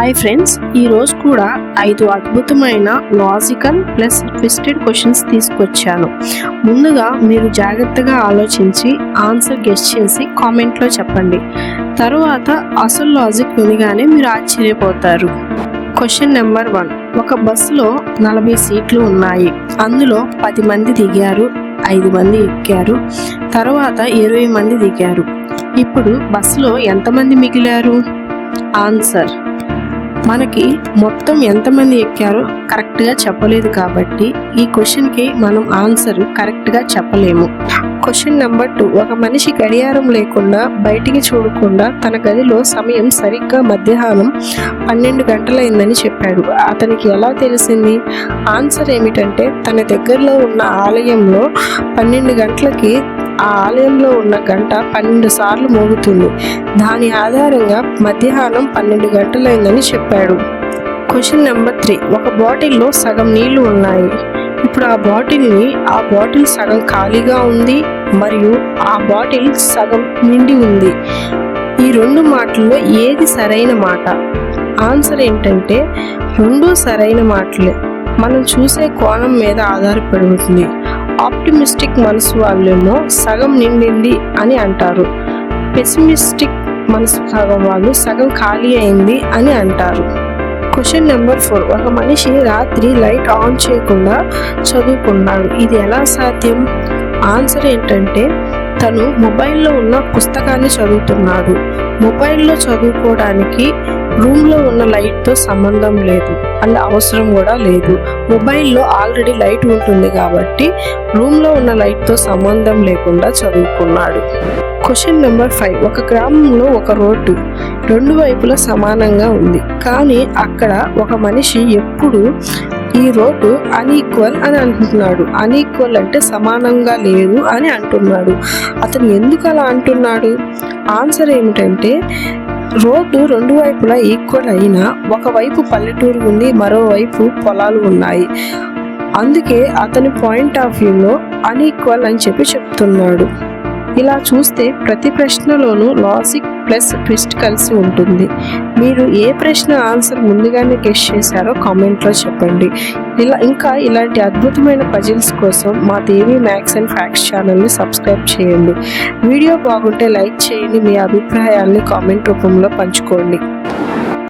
Hi friends ఈ రోజు కూడా ఐదు అద్భుతమైన లాజికల్ ప్లస్ ట్విస్టెడ్ క్వశ్చన్స్ తీసుకొచ్చాను. ముందుగా మీరు జాగ్రత్తగా ఆలోచించి ఆన్సర్ గెస్ట్ చేసి కామెంట్లో చెప్పండి. తరువాత అసలు లాజిక్ వినగానే మీరు ఆశ్చర్యపోతారు. క్వశ్చన్ నెంబర్ వన్ ఒక బస్సులో నలభై సీట్లు ఉన్నాయి. అందులో పది మంది దిగారు ఐదు మంది ఎక్కారు తర్వాత ఇరవై మంది దిగారు. ఇప్పుడు బస్సులో ఎంతమంది మిగిలారు? ఆన్సర్ మనకి మొత్తం ఎంతమంది ఎక్కారో కరెక్ట్గా చెప్పలేదు కాబట్టి ఈ క్వశ్చన్కి మనం ఆన్సర్ కరెక్ట్గా చెప్పలేము. క్వశ్చన్ నెంబర్ టూ ఒక మనిషి గడియారం లేకుండా బయటికి చూడకుండా తన గదిలో సమయం సరిగ్గా మధ్యాహ్నం పన్నెండు గంటలైందని చెప్పాడు. అతనికి ఎలా తెలిసింది? ఆన్సర్ ఏమిటంటే తన దగ్గరలో ఉన్న ఆలయంలో పన్నెండు గంటలకి ఆ ఆలయంలో ఉన్న గంట పన్నెండు సార్లు మోగుతుంది. దాని ఆధారంగా మధ్యాహ్నం పన్నెండు గంటలైందని చెప్పాడు. క్వశ్చన్ నెంబర్ త్రీ ఒక బాటిల్లో సగం నీళ్ళు ఉన్నాయి. ఇప్పుడు ఆ బాటిల్ని ఆ బాటిల్ సగం ఖాళీగా ఉంది మరియు ఆ బాటిల్ సగం నిండి ఉంది. ఈ రెండు మాటల్లో ఏది సరైన మాట? ఆన్సర్ ఏంటంటే రెండు సరైన మాటలే. మనం చూసే కోణం మీద ఆధారపడి ఉంటుంది. ఆప్టిమిస్టిక్ మనసు వాళ్ళేమో సగం నిండింది అని అంటారు. పెసిమిస్టిక్ మనసు సగం వాళ్ళు సగం ఖాళీ అయింది అని అంటారు. క్వశ్చన్ నెంబర్ ఫోర్ ఒక మనిషి రాత్రి లైట్ ఆన్ చేయకుండా చదువుకున్నాడు. ఇది ఎలా సాధ్యం? ఆన్సర్ ఏంటంటే తను మొబైల్లో ఉన్న పుస్తకాన్ని చదువుతున్నాడు. మొబైల్లో చదువుకోవడానికి రూమ్లో ఉన్న లైట్తో సంబంధం లేదు. అండ్ అవసరం కూడా లేదు. మొబైల్లో ఆల్రెడీ లైట్ ఉంటుంది కాబట్టి రూమ్లో ఉన్న లైట్తో సంబంధం లేకుండా చదువుకున్నాడు. క్వశ్చన్ నెంబర్ ఫైవ్ ఒక గ్రామంలో ఒక రోడ్డు రెండు వైపులా సమానంగా ఉంది. కానీ అక్కడ ఒక మనిషి ఎప్పుడు ఈ రోడ్డు అన్ఈక్వల్ అని అంటున్నాడు. అన్ఈక్వల్ అంటే సమానంగా లేదు అని అంటున్నాడు. అతను ఎందుకు అలా అంటున్నాడు? ఆన్సర్ ఏమిటంటే రోడ్డు రెండు వైపులా ఈక్వల్ అయినా ఒకవైపు పల్లెటూరు ఉంది మరోవైపు పొలాలు ఉన్నాయి. అందుకే అతని పాయింట్ ఆఫ్ వ్యూలో అన్ఈక్వల్ అని చెప్పి చెప్తున్నాడు. ఇలా చూస్తే ప్రతి ప్రశ్నలోనూ లాజిక్ ప్లస్ ట్విస్ట్ కలిసి ఉంటుంది. మీరు ఏ ప్రశ్న ఆన్సర్ ముందుగానే గెస్ట్ చేశారో కామెంట్లో చెప్పండి. ఇలా ఇంకా ఇలాంటి అద్భుతమైన పజిల్స్ కోసం మా దేవి మ్యాథ్స్ అండ్ ఫ్యాక్ట్స్ ఛానల్ని సబ్స్క్రైబ్ చేయండి. వీడియో బాగుంటే లైక్ చేయండి మీ అభిప్రాయాల్ని కామెంట్ రూపంలో పంచుకోండి.